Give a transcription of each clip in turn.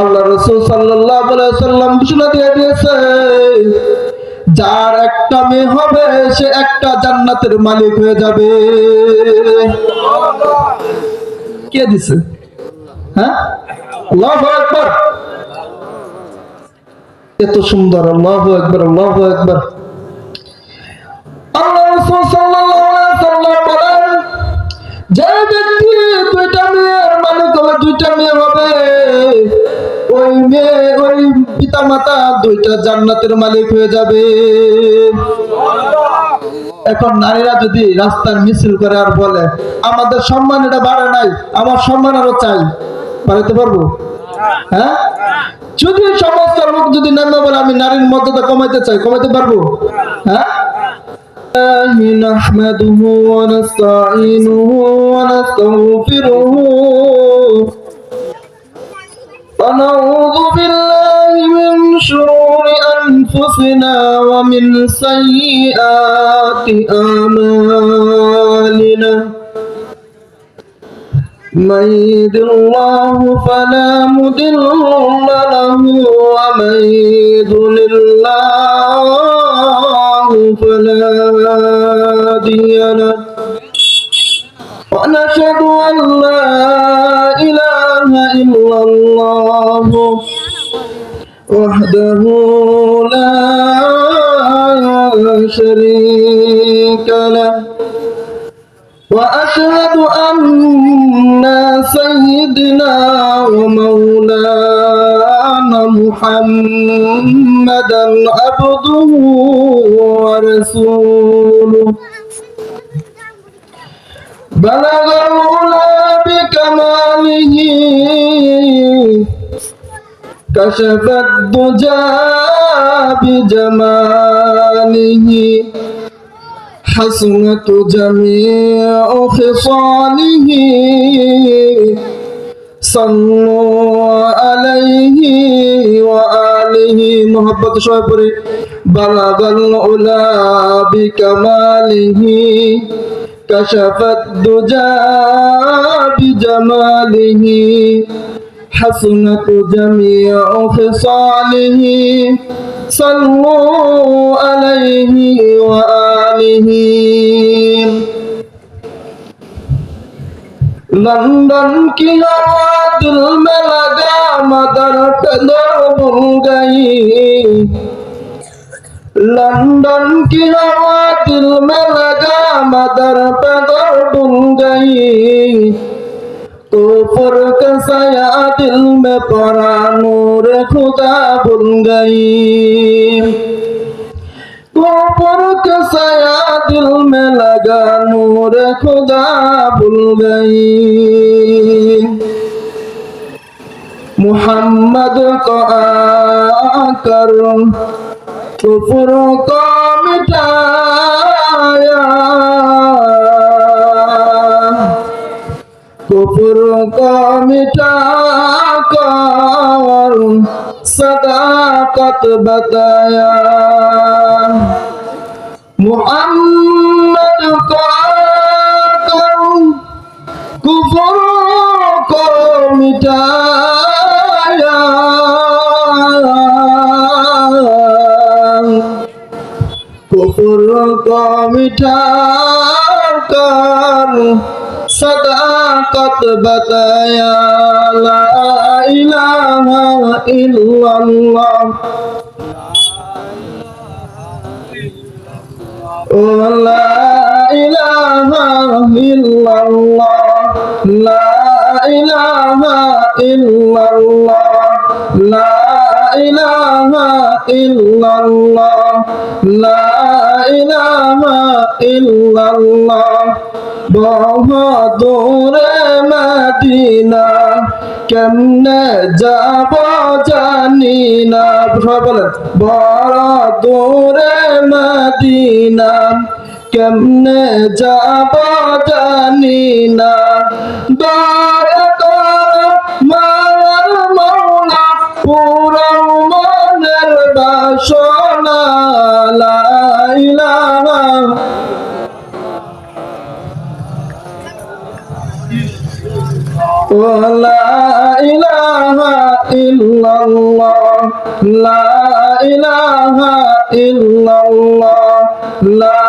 আল্লাহ রসুল সাল্লাহ সাল্লাম ঘোষণা দিয়ে দিয়েছে, যার একটা মেয়ে হবে, সে একটা জান্নাতের মালিক হয়ে যাবে। কে দিছে? হ্যাঁ? এত সুন্দর, আল্লাহ একবার আল্লাহ একবার যে ব্যক্তি দুইটা মেয়ের মালিক হবে, দুইটা মেয়ে হবে ওই মেয়ে ওই পিতা মাতা দুইটা জান্নাতের মালিক হয়ে যাবে এখন নারীরা যদি রাস্তার মিছিল করে আর বলে আমাদের সম্মান এটা বাড়ে নাই আমার সম্মান আরো চাই পাইতে পারবো হ্যাঁ যদি সমস্ত লোক যদি নামে বলে আমি নারীর মর্যাদা কমাইতে চাই কমাইতে পারবো হ্যাঁ الله نحمده ونستعينه ونستغفره ونعوذ بالله من شرور أنفسنا ومن سيئات أعمالنا. من يهد الله فلا مضل له ومن يضلل الله فلا هادي له. ونشهد أن لا إله إلا الله. وحده لا شريك له. وأشهد أن سيدنا ومولانا محمدا عبده ورسوله. بلغ العلا بكماله. كشف الدجى بجماله. حسنة جميع خصاله. صلوا عليه وآله. محبة شعبري بلغ العلا بكماله. كشف الدجى بجماله حسنت جميع خصاله. صلوا عليه وآله. لندن কি দিল دل লগা মদর কদর ভুল লন্ডন কিলাওয়াতিল মালাগা মাদার পাগর বুঙ্গাই তোপর কসায়া দিল মে পরা নূর খুদা বুঙ্গাই তোপর কসায়া দিল মে লাগা নূর খুদা বুঙ্গাই মোহাম্মদ কর कुफर को मिटाया कुफर को मिटा कर सदाकत बताया मोहम्मद को आकर कुफर को मिटाया ফুল কমিঠার কর صداقت بتایا لا الہ الا اللہ لا الہ الا اللہ لا الہ الا اللہ لا ইলাহা ইল্লাল্লাহ, লা ইলাহা ইল্লাল্লাহ বহুদূরে মদিনা, কেমনে যাব জানি না। সবাই বলেন, বড় দূরে মদিনা, কেমনে যাব জানি না। দয়া আমার মনের বাসনা লাইলাহা লা ইলাহা ইল্লাল্লাহ লা ইলাহা ইল্লাল্লাহ লা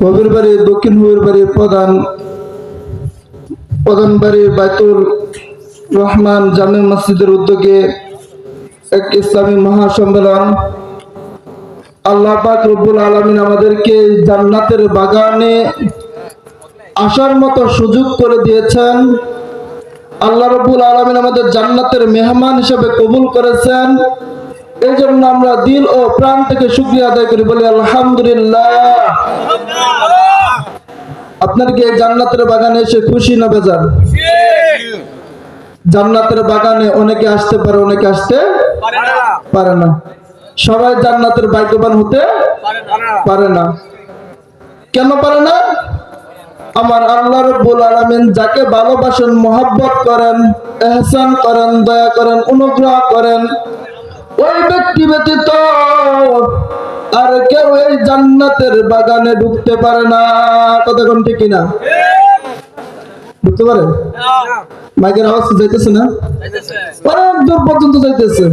হবির বাড়ি, দক্ষিণ হবির বাড়ির প্রধান প্রধান বাড়ি বাইতুল রহমান জামে মসজিদের উদ্যোগে এক ইসলামী মহাসম্মেলন। আল্লাহ পাক রব্বুল আলমিন আমাদেরকে জান্নাতের বাগানে আসার মতো সুযোগ করে দিয়েছেন। আল্লাহ রব্বুল আলমিন আমাদের জান্নাতের মেহমান হিসেবে কবুল করেছেন। এই জন্য আমরা দিল ও প্রাণ থেকে শুক্রিয়া আদায় করি, বলি আলহামদুলিল্লাহ। আপনার কি জান্নাতের বাগানে এসে খুশি না বেজার? জান্নাতের বাগানে অনেকে আসতে পারে, অনেকে আসতে পারে না। সবাই জান্নাতের ভাগ্যবান হতে পারে না। কেন পারে না? আমার আল্লাহ রব্বুল আলামিন যাকে ভালোবাসেন, মোহাব্বত করেন, এহসান করেন, দয়া করেন, অনুগ্রহ করেন ওই ব্যক্তি ব্যতীত আর কেউ এই জান্নাতের বাগানে ঢুকতে পারে না। কতক্ষণ ঠিক কিনা? ঢুকতে পারে? মাইকের আওয়াজ যাইতেছে না? অনেক দূর পর্যন্ত যাইতেছে।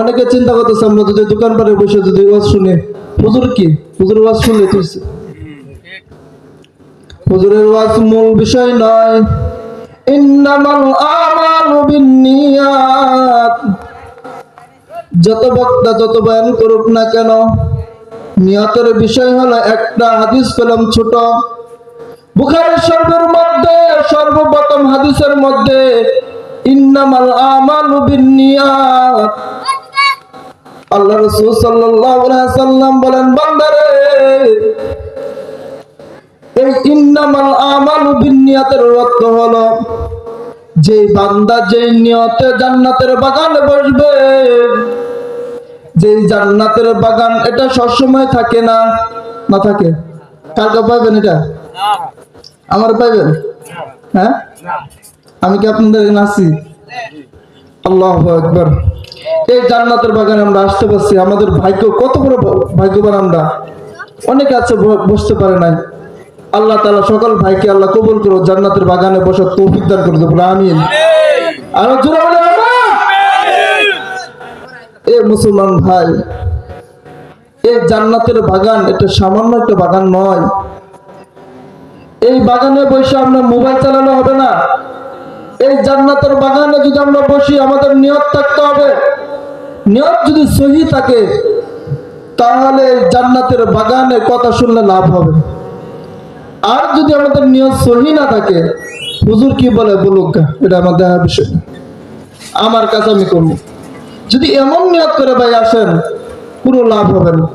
অনেকে চিন্তা করতেছে, আমরা যদি দোকান পারে বসে যদি ওয়াজ শুনে। হুজুর কি? হুজুর ওয়াজ শুনলে তুলছে হুজুরের ওয়াজ মূল বিষয় নয়। ইন্নামাল আমালু যত বক্তা যত বয়ান করুক না কেন নিয়তের বিষয় হলো একটা হাদিস পেলাম ছোট। বুখারের সর্বের মধ্যে, সর্বপ্রথম হাদিসের মধ্যে, ইন্নামাল আল্লাহ রাসূল সাল্লাম বলেন, বান্দারে, এই ইন্নামাল অর্থ হলো যে বান্দা যেই নিয়তে জান্নাতের বাগান বসবে, যে জান্নাতের বাগান এটা সবসময় থাকে না? না থাকে। কালকে পাইবেন এটা? আমার পাইবেন? হ্যাঁ? আমি কি আপনাদের আছি? আল্লাহ একবার এই জান্নাতের বাগানে আমরা আসতে পারছি। আমাদের ভাগ্য কত বড় ভাগ্যবান আমরা। অনেকে আছে বসতে পারে নাই। আল্লাহ তাআলা সকল ভাইকে আল্লাহ কবুল করো জান্নাতের বাগানে বসার তৌফিক দান করে দেবো আমিন। আর। এ মুসলমান ভাই এই জান্নাতের বাগান এটা সামান্য একটা বাগান নয়। এই বাগানে বসে আমরা মোবাইল চালানো হবে না। এই জান্নাতের বাগানে যদি আমরা বসি আমাদের নিয়ত থাকতে হবে। নিয়ত যদি সহি থাকে তাহলে জান্নাতের বাগানে কথা শুনলে লাভ হবে। আর যদি আমাদের নিয়ত সহি না থাকে, হুজুর কি বলে বলুক এটা আমার দেখা বিষয় আমার কাছে আমি করব। যদি এমন নিয়ত করে ভাই আসেন, কোনো লাভ হবে না।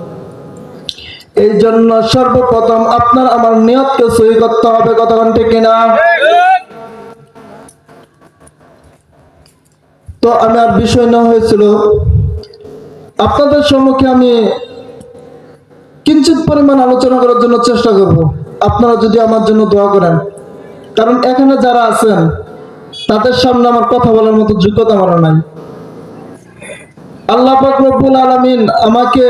এই জন্য সর্বপ্রথম আপনার আমার নিয়তকে সহি করতে হবে কতক্ষণ ঠিক কিনা? তো আমি আর বিষয় না হয়েছিল। আপনাদের সম্মুখে আমি কিঞ্চিত পরিমাণ আলোচনা করার জন্য চেষ্টা করব। আপনারা যদি আমার জন্য দোয়া করেন। কারণ এখানে যারা আছেন, তাদের সামনে আমার কথা বলার মতো যোগ্যতা আমার নাই। আল্লাহ রব্বুল আলামিন আমাকে,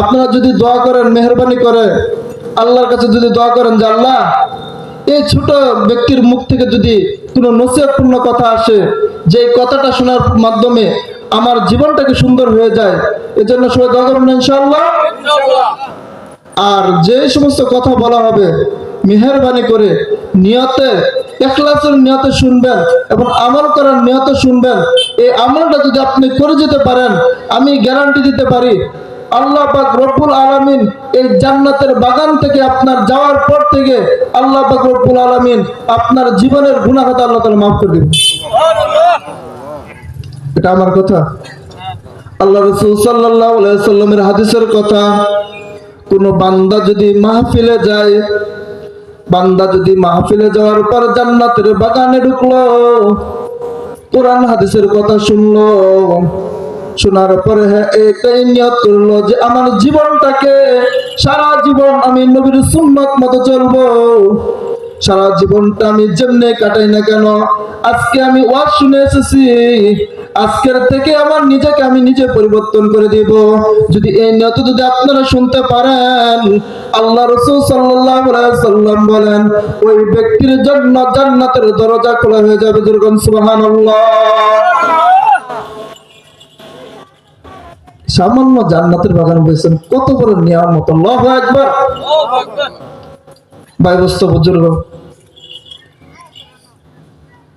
আপনারা যদি দোয়া করেন, মেহরবানি করে, আল্লাহর কাছে যদি দোয়া করেন যে, আল্লাহ, এই ছোট ব্যক্তির মুখ থেকে যদি কোনো নসিহতপূর্ণ কথা আসে যে কথাটা শোনার মাধ্যমে আমার জীবনটাকে সুন্দর হয়ে যায়, এজন্য সবাই দোয়া করুন ইনশাআল্লাহ। আর যে সমস্ত কথা বলা হবে, মেহরবানি করে নিয়তে, এখলাসের নিয়তে শুনবেন এবং আমল করার নিয়তে শুনবেন। এই আমলটা যদি আপনি করে যেতে পারেন, আমি গ্যারান্টি দিতে পারি, আল্লাহ পাক রব্বুল আলামিন এই জান্নাতের বাগান থেকে আপনার যাওয়ার পর থেকে আল্লাহ পাক রব্বুল আলামিন আপনার জীবনের গুনাহ খাতা আল্লাহ তাআলা মাফ করে দিবেন। এটা আমার কথা। আল্লাহ রসুল আলাইহি সাল্লামের হাদিসের কথা। কোন বান্দা যদি মাহফিলে যায়, বান্দা যদি মাহফিলে যাওয়ার পর জান্নাতের বাগানে ঢুকলো, কোরআন হাদিসের কথা শুনলো, শোনার পরে হ্যাঁ এটাই নিয়ত করল যে আমার জীবনটাকে সারা জীবন আমি নবীর সুন্নত মতো চলবো। সারা জীবনটা আমি যেমনে কাটাই না কেন, আজকে আমি ওয়াজ শুনে এসেছি। আজকের থেকে আমার নিজেকে আমি নিজে পরিবর্তন করে দিব। যদি এই নিয়ত যদি আপনারা শুনতে পারেন, আল্লাহ রসুল সাল্লাম বলেন, ওই ব্যক্তির জন্য জান্নাতের দরজা খোলা হয়ে যাবে যেরকম সুবহানাল্লাহ। সামান্য জান্নাতের বাগান বলছেন, কত বড় নিয়ামত, আল্লাহু আকবার। বাইবস্ত বুজুর্গ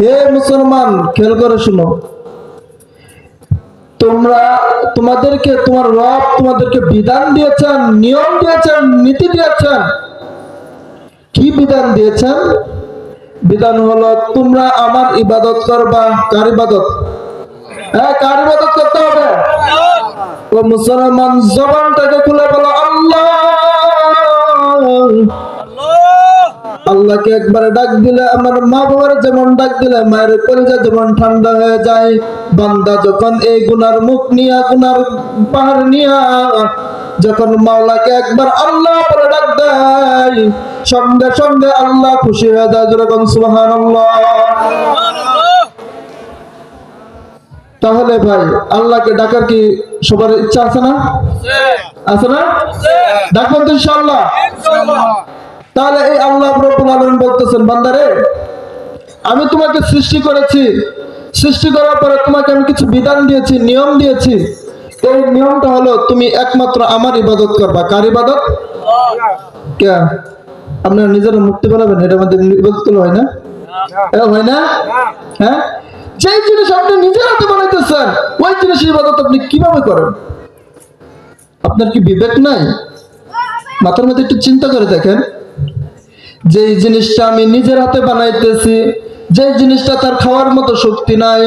হে মুসলমান, খেয়াল করে শুনো। তোমরা তোমাদেরকে, তোমার রব তোমাদেরকে বিধান দিয়েছেন, নিয়ম দিয়েছেন, নীতি দিয়েছেন। কি বিধান দিয়েছেন? বিধান হলো, তোমরা আমার ইবাদত করবা। কার ইবাদত? হ্যাঁ কার ইবাদত করতে হবে? ও মুসলমান, জবানটাকে খুলে বলো, আল্লাহ! আল্লাহকে একবার ডাক দিলে আমার মা বাবার যেমন ডাক দিলে মায়ের কলিজা যেমন ঠান্ডা হয়ে যায়। বান্দা যখন এই গুনার মুখ নিয়া গুনার পাহাড় নিয়া যখন মাওলাকে একবার আল্লাহ বলে ডাক দেয় সঙ্গে সঙ্গে আল্লাহ খুশি হয়ে যায় যেরকম সুবহানাল্লাহ। তাহলে ভাই আল্লাহকে ডাকার কি সবার ইচ্ছা আছে না? আছে। না? ডাকবেন তো ইনশাআল্লাহ। তাহলে এই আল্লাহ রব্বুল আলামিন বলতেছেন, বান্দারে, আমি তোমাকে সৃষ্টি করেছি। সৃষ্টি করার পরে তোমাকে আমি কিছু বিধান দিয়েছি, নিয়ম দিয়েছি। এই নিয়মটা হলো তুমি একমাত্র আমার ইবাদত করবা। কার ইবাদত? কে? আপনারা নিজেরা মুক্তি বানাবেন এটা আমাদের ইবাদত হয় না? হয় না? হ্যাঁ? যেই জিনিস আপনি নিজের হাতে বানাইতেছেন, ওই জিনিস ইবাদত আপনি কীভাবে করেন? আপনার কি বিবেক নাই? মাথার মধ্যে একটু চিন্তা করে দেখেন। যে জিনিসটা আমি নিজের হাতে বানাইতেছি যে জিনিসটা তার খাওয়ার মতো শক্তি নাই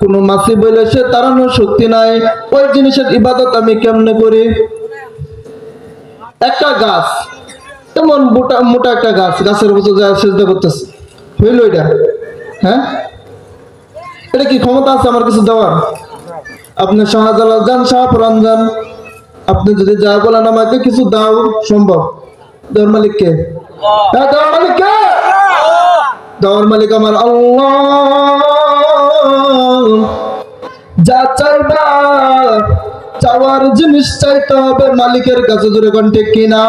কোনো মাসি বলে সে তাড়ানোর শক্তি নাই ওই জিনিসের ইবাদত আমি কেমনে করি? একটা গাছ এমন মোটা মোটা একটা গাছ গাছের মতো যা করতেছে। হইল এটা হ্যাঁ? এটা কি ক্ষমতা আছে আমার কিছু দেওয়ার? আপনি শাহজালাল যান শাহপুরান যান আপনি যদি যা বলেন আমাকে কিছু দাও সম্ভব। দেওয়ার মালিক কে হ্যাঁ, দেওয়ার মালিক আমার যা চাইবা চাওয়ার জিনিস চাইতে হবে, মালিকের কাছে জোরে কন্টে কিনা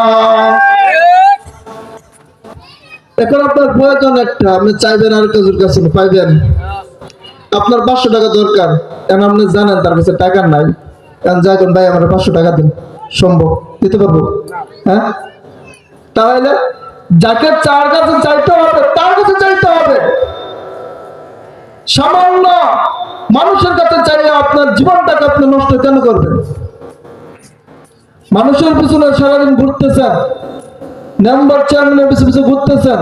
এখন আপনার প্রয়োজন একটা, আপনি চাইবেন আর কাজের কাছে পাইবেন। আপনার পাঁচশো টাকা দরকার। কারণ আপনি জানেন তার কাছে টাকা নাই। কারণ যা এখন ভাই, আমার পাঁচশো টাকা দিন। সম্ভব, দিতে পারব? হ্যাঁ? তাহলে যাকে চার কাছে চাইতে হবে, তার কাছে চাইতে হবে। সামান্য মানুষের কাছে চাইলে আপনার জীবনটাকে আপনি নষ্ট কেন করবেন? মানুষের পিছনে সারাদিন ঘুরতেছেন নাম্বার চেয়ারম্যানের পিছনে পিছনে ঘুরতেছেন,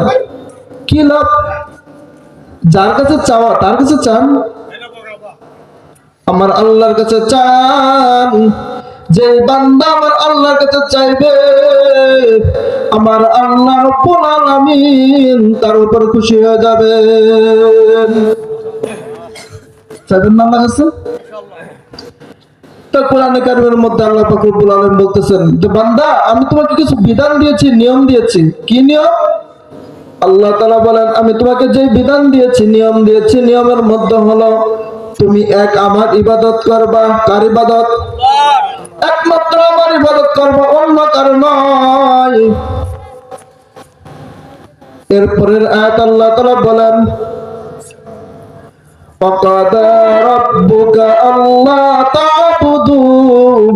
কি লাভ? যার কাছে চাওয়া, তার কাছে চান? আমার আল্লাহর কাছে চান। যে বান্দা আমার আল্লাহর কাছে চাইবে, আমার আল্লাহ রব্বুল আলামিন তার উপর খুশি হয়ে যাবে। চাইবেন না কারিমের মধ্যে আল্লাহ পাক রব্বুল আলামিন বলতেছেন যে, বান্দা, আমি তোমাকে কিছু বিধান দিয়েছি, নিয়ম দিয়েছি। কি নিয়ম? আল্লাহ তাআলা বলেন, আমি তোমাকে যে বিধান দিয়েছি, নিয়ম দিয়েছি, নিয়মের মধ্যে হলো, তুমি এক আমার ইবাদত করবা। কার ইবাদত? একমাত্র আমার ইবাদত করবা অন্য কারো নয় এরপরের আয়াত আল্লাহ তাআলা বলেন وقضى ربك ألا تعبدوا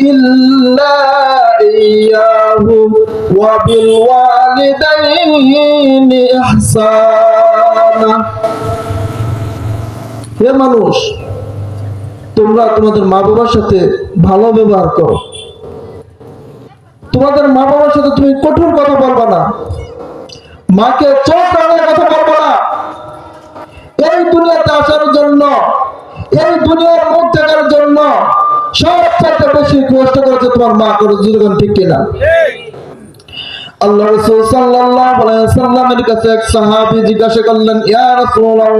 إلا إياه وبالوالدين إحسانا হে মানুষ তোমরা তোমাদের মা বাবার সাথে ভালো ব্যবহার করো। তোমাদের মা বাবার সাথে তুমি কঠোর কথা বলবা না। মাকে চোখ রাঙার কথা বলবা না। এই দুনিয়াতে আসার জন্য, এই দুনিয়ার মুখ দেখার জন্য সবচেয়ে বেশি কষ্ট করেছে তোমার মা করে যুগন ঠিক কিনা? আল্লাহ রাসূল সাল্লাল্লাহু আলাইহি সাল্লামের কাছে এক সাহাবী জিজ্ঞাসা করলেন, ইয়া রাসূলুল্লাহ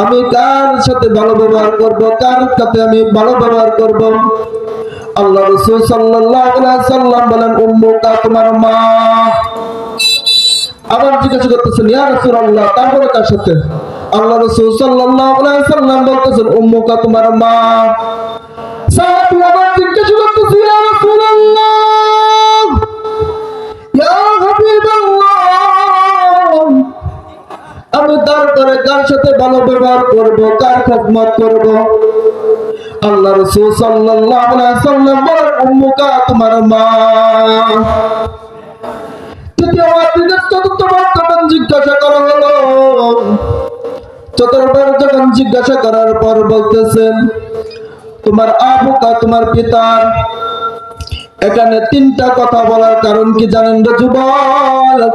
আমি কার সাথে ভালো ব্যবহার করব? কার সাথে আমি ভালো ব্যবহার করব? আল্লাহ রসুল সাল্লাম বলেন, উম্মুকা, তোমার মা। আবার জিজ্ঞাসা করতেছেন, ইয়া রাসূলুল্লাহ, তারপরে কার সাথে? আল্লাহ রাসূল সাল্লাম বলতেছেন, উম্মুকা, তোমার মা। তারপরে কার সাথে ভালো ব্যবহার করব কার খেদমত করব, আল্লাহ রাসূল সাল্লাল্লাহু আলাইহি সাল্লাম বলেন, উম্মুকা, তোমার মা। করা তোমার পিতার এখানে তিনটা কথা বলার কারণ কি জানেন যুবক?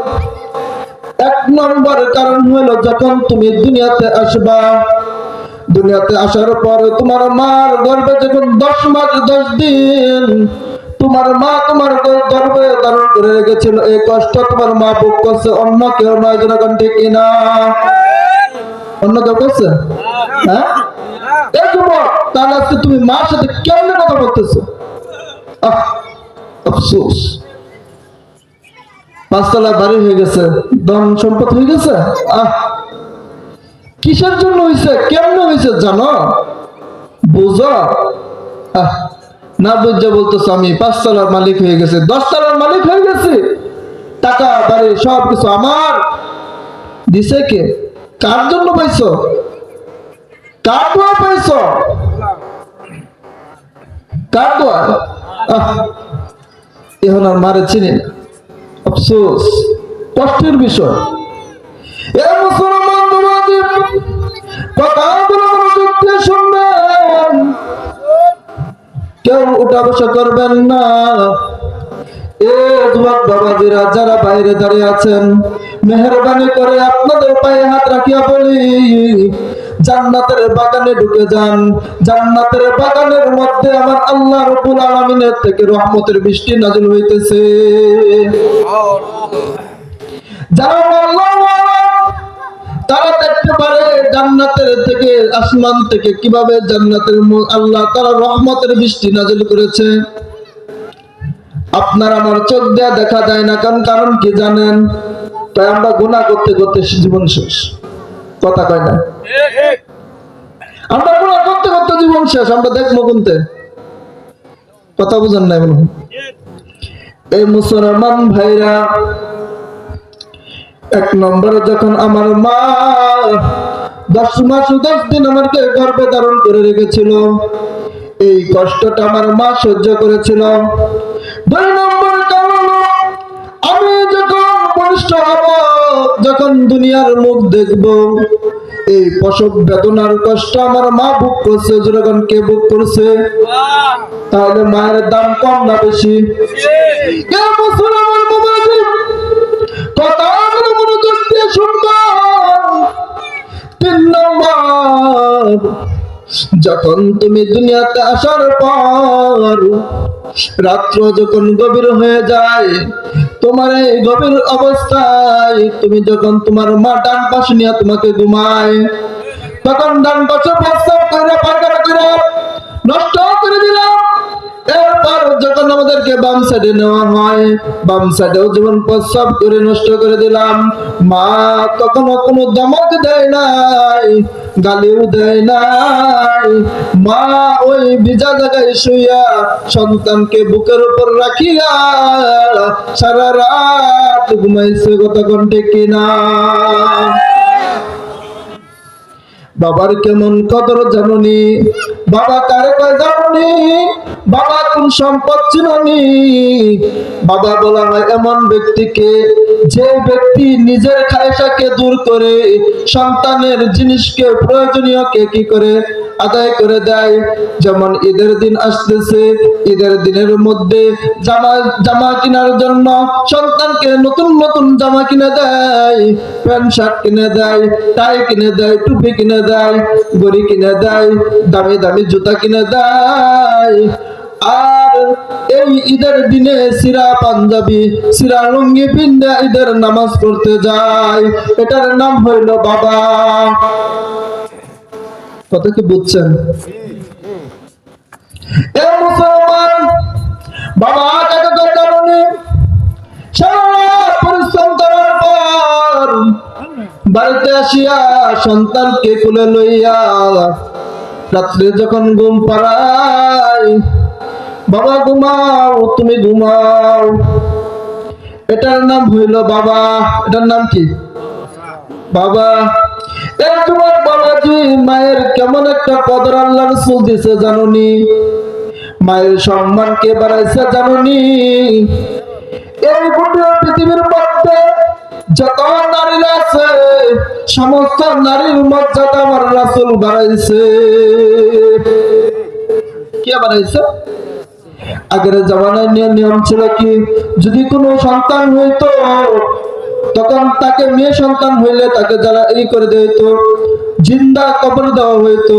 এক নম্বর কারণ হলো যখন তুমি দুনিয়াতে আসবা, দুনিয়াতে আসার পর তোমার মার গর্ভে যখন দশ মাস, দশ দিন তোমার মা তোমার গর্ভে ধারণ করে রেখেছিল, এই কষ্ট তোমার মা ভোগ করছে। অন্য কেউ নয় যখন ঠিক কিনা। অন্য কেউ করছে? হ্যাঁ? এই তাহলে আজকে তুমি মার সাথে কেমনে কথা বলতেছো? আফসোস। পাঁচতলা বাড়ি হয়ে গেছে, ধন সম্পদ হয়ে গেছে? আহ! কিসের জন্য হয়েছে কেমন হয়েছে জানো? বুঝো? আহ! না বুঝে বলতেছো আমি, পাঁচতলার মালিক হয়ে গেছে, দশতলার মালিক হয়ে গেছে। টাকা, বাড়ি সব কিছু আমার। দিছে কে? কার জন্য পাইছো? কার দোয়া পাইছো? কার দোয়া? এখন আর মারে চিনি না। আফসোস, কষ্টের বিষয়। এ মুসলমান কথাগুলো কেউ করবেন না। এ যুবক বাবাজিরা যারা বাইরে দাঁড়িয়ে আছেন, মেহরবানি করে আপনাদের পায়ে হাত রাখিয়া বলি। জান্নাতের বাগানে ঢুকে যান। জান্নাতের বাগানের মধ্যে আমার আল্লাহ রব্বুল আলামিনের থেকে রহমতের বৃষ্টি নাজিল হইতেছে। তারা দেখতে পারে জান্নাতের থেকে, আসমান থেকে কীভাবে জান্নাতের আল্লাহ তারা রহমতের বৃষ্টি নাজিল করেছে। আপনার আমার চোখ দেয়া দেখা যায় না, কারণ কারণ কি জানেন? তাই আমরা গুণা করতে করতে জীবন শেষ। কথা কয় না? আমরা গুণা করতে করতে জীবন শেষ, আমরা দেখব কথা বুঝেন এই মুসলমান ভাইরা, এক যখন আমার মা দশ মাস দশ দিন আমাকে ধারণ করে রেখেছিল, এই কষ্টটা আমার মা সহ্য করেছিল। দুই নম্বর আমি যখন বলিষ্ঠ হব, যখন দুনিয়ার মুখ দেখব এই প্রসব বেদনার কষ্ট আমার মা বুক করছে যখন কে বুক করছে? তাহলে মায়ের দাম কম না বেশি? কথা নম্বর যখন তুমি দুনিয়াতে আসার পর রাত্র যখন গভীর হয়ে যায়, তোমার এই গভীর অবস্থায় তুমি যখন তোমার মা ডান পাশ নিয়ে তোমাকে ঘুমায়, তখন ডান পাশে প্রস্তাব করে করে, নষ্ট এরপর যখন আমাদেরকে বাম সাইডে নেওয়া হয়, বাম সাইডেও যেমন প্রস্রাব করে নষ্ট করে দিলাম, মা কখনো কোনো দমক দেয় নাই, গালিও দেয় নাই। মা ওই ভিজা জায়গায় শুইয়া সন্তানকে বুকের উপর রাখিয়া সারা রাত ঘুমাইছে কতক্ষণ ঠিক কিনা? বাবার কেমন কদর জাননি? বাবা কারে কয় জাননি? বাবা কোন সম্পদ চিননি? বাবা বলা হয় এমন ব্যক্তিকে, যে ব্যক্তি নিজের খায়সাকে দূর করে সন্তানের জিনিসকে প্রয়োজনীয় কে কি করে? আদায় করে দেয়। যেমন ঈদের দিন আসতেছে, ঈদের দিনের মধ্যে জামা জামা কেনার জন্য সন্তানকে নতুন নতুন জামা কিনে দেয়, প্যান্ট, শার্ট কিনে দেয়, টাই কিনে দেয়, টুপি কিনে দেয় গড়ি কিনে দেয়, দামি দামি জুতা কিনে দেয়। আর এই ঈদের দিনে সিরা পাঞ্জাবি, সিরা লুঙ্গি পিন্দা ঈদের নামাজ পড়তে যায়। এটার নাম হইল বাবা। কত কি বুঝছেন? মুসলমান, বাবা তো জানি পরিশ্রম করার পর বাড়িতে আসিয়া সন্তানকে কুলে লইয়া রাত্রে যখন ঘুম পাড়ায়, বাবা, ঘুমাও, তুমি ঘুমাও। এটার নাম হইল বাবা। এটার নাম কি? বাবা। তোমার মায়ের কেমন একটা কদর আল্লাহ রসুল দিছে জানুনি। মায়ের সম্মান কে বাড়াইছে জানুনি। এই গোটা পৃথিবীর মধ্যে যত আছে, সমস্ত নারীর মর্যাদা আমার রাসুল বাড়াইছে। কে বাড়াইছে? আগের জামানায় নিয়ে নিয়ম ছিল কি, যদি কোনো সন্তান হইতো তখন তাকে মেয়ে সন্তান হইলে তাকে যারা এই করে দিত জিন্দা কবর দেওয়া হইতো।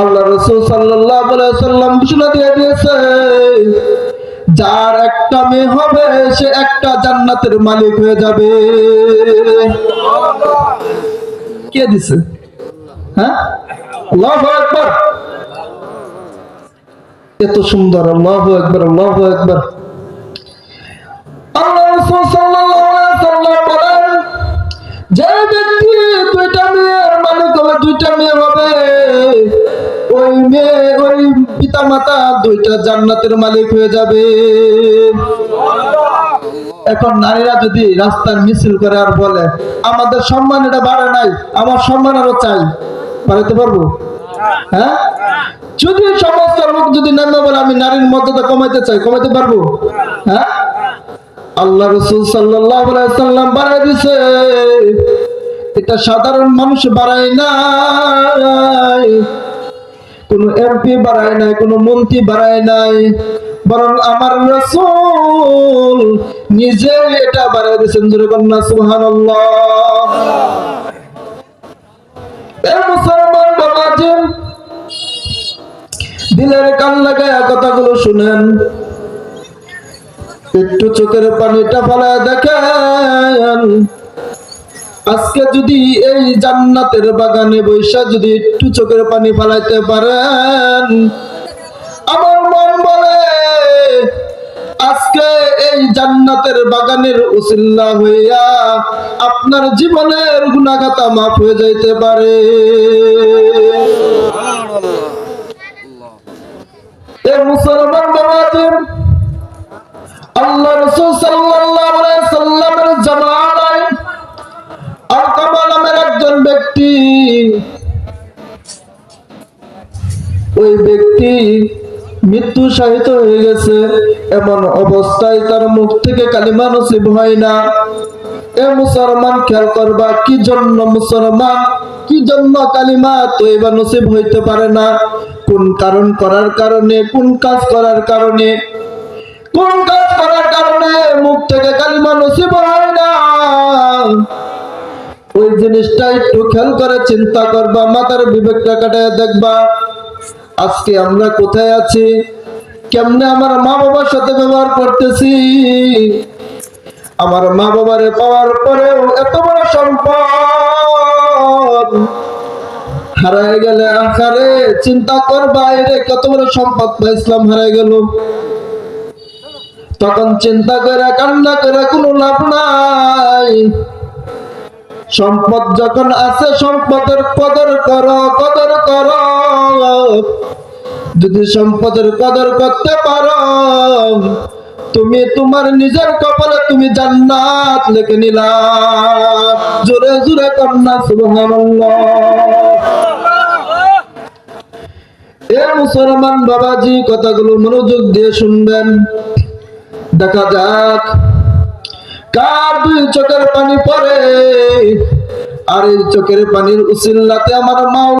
আল্লাহ রসুল সাল্লাহ সাল্লাম ঘোষণা দিয়ে দিয়েছে, যার একটা মেয়ে হবে, সে একটা জান্নাতের মালিক হয়ে যাবে। কে দিছে? হ্যাঁ? একবার এত সুন্দর, আল্লাহ একবার আল্লাহ একবার দুইটা মেয়ে হবে, ওই মেয়ে, ওই পিতা মাতা দুইটা জান্নাতের মালিক হয়ে যাবে। এখন নারীরা যদি মিছিল করে আর বলে, আমাদের সম্মান এটা বাড়ে নাই, আমার সম্মান আরও চাই। বাড়াতে পারব? হ্যাঁ? যদি সমস্ত লোক যদি নামে বলে, আমি নারীর মর্যাদা কমাইতে চাই, কমাইতে পারব? হ্যাঁ? আল্লাহ রসুল সাল্লাম বাড়াই দিছে। এটা সাধারণ মানুষ বাড়ায় নাই। কোন এমপি বাড়ায় নাই, কোন মন্ত্রী বাড়ায় নাই। বরং আমার রসুল নিজে এটা বাড়াই দিয়েছেন, জোরে কন্যা সুহান দিলের কান লাগায় কথাগুলো শুনেন। একটু চোখের পানিটা ফলায় দেখেন। আজকে যদি এই জান্নাতের বাগানে বৈশা যদি একটু চোখের পানি ফালাইতে পারেন আমার মন বলে আজকে এই জান্নাতের বাগানের উসিল্লা হইয়া আপনার জীবনের গুণাগাতা মাফ হয়ে যাইতে পারে। এ মুসলমান আল্লাহ সাল্লাল্লাহু আলাইহি সাল্লামের জামানায় নামের একজন ব্যক্তি, ওই ব্যক্তি মৃত্যু সাহিত হয়ে গেছে, এমন অবস্থায় তার মুখ থেকে কালিমা নসিব হয় না। এ মুসলমান খেয়াল করবা, কি জন্য মুসলমান, কি জন্য কালিমা তো এবার নসিব হইতে পারে না? কোন কারণ করার কারণে, কোন কাজ করার কারণে? কোন কাজ করার কারণে মুখ থেকে কালিমা নসিব হয় না? ওই জিনিসটা একটু খেয়াল করে চিন্তা করবা, মাথার বিবেকটা কাটায় দেখবা, আজকে আমরা কোথায় আছি? কেমনে আমার মা বাবার সাথে ব্যবহার করতেছি? আমার মা বাবারে পাওয়ার পরেও এত বড় সম্পদ। হারায় গেলে আকারে চিন্তা কর বাইরে কত বড় সম্পদ পাইছিলাম হারায় গেল। তখন চিন্তা করে, কান্না করে, কোনো লাভ নাই। সম্পদ যখন আছে, সম্পদের কদর করো কদর করো। যদি সম্পদের কদর করতে পারো, তুমি তোমার নিজের কপালে তুমি জান্নাত লিখে নিলা। জোরে জোরে কন্যা সুবহানাল্লাহ। এ মুসলমান বাবাজি কথাগুলো মনোযোগ দিয়ে শুনবেন। দেখা যাক। কার দুই চোখের পানি পরে আর এই চোখের পানির উচিল্লাতে আমার মা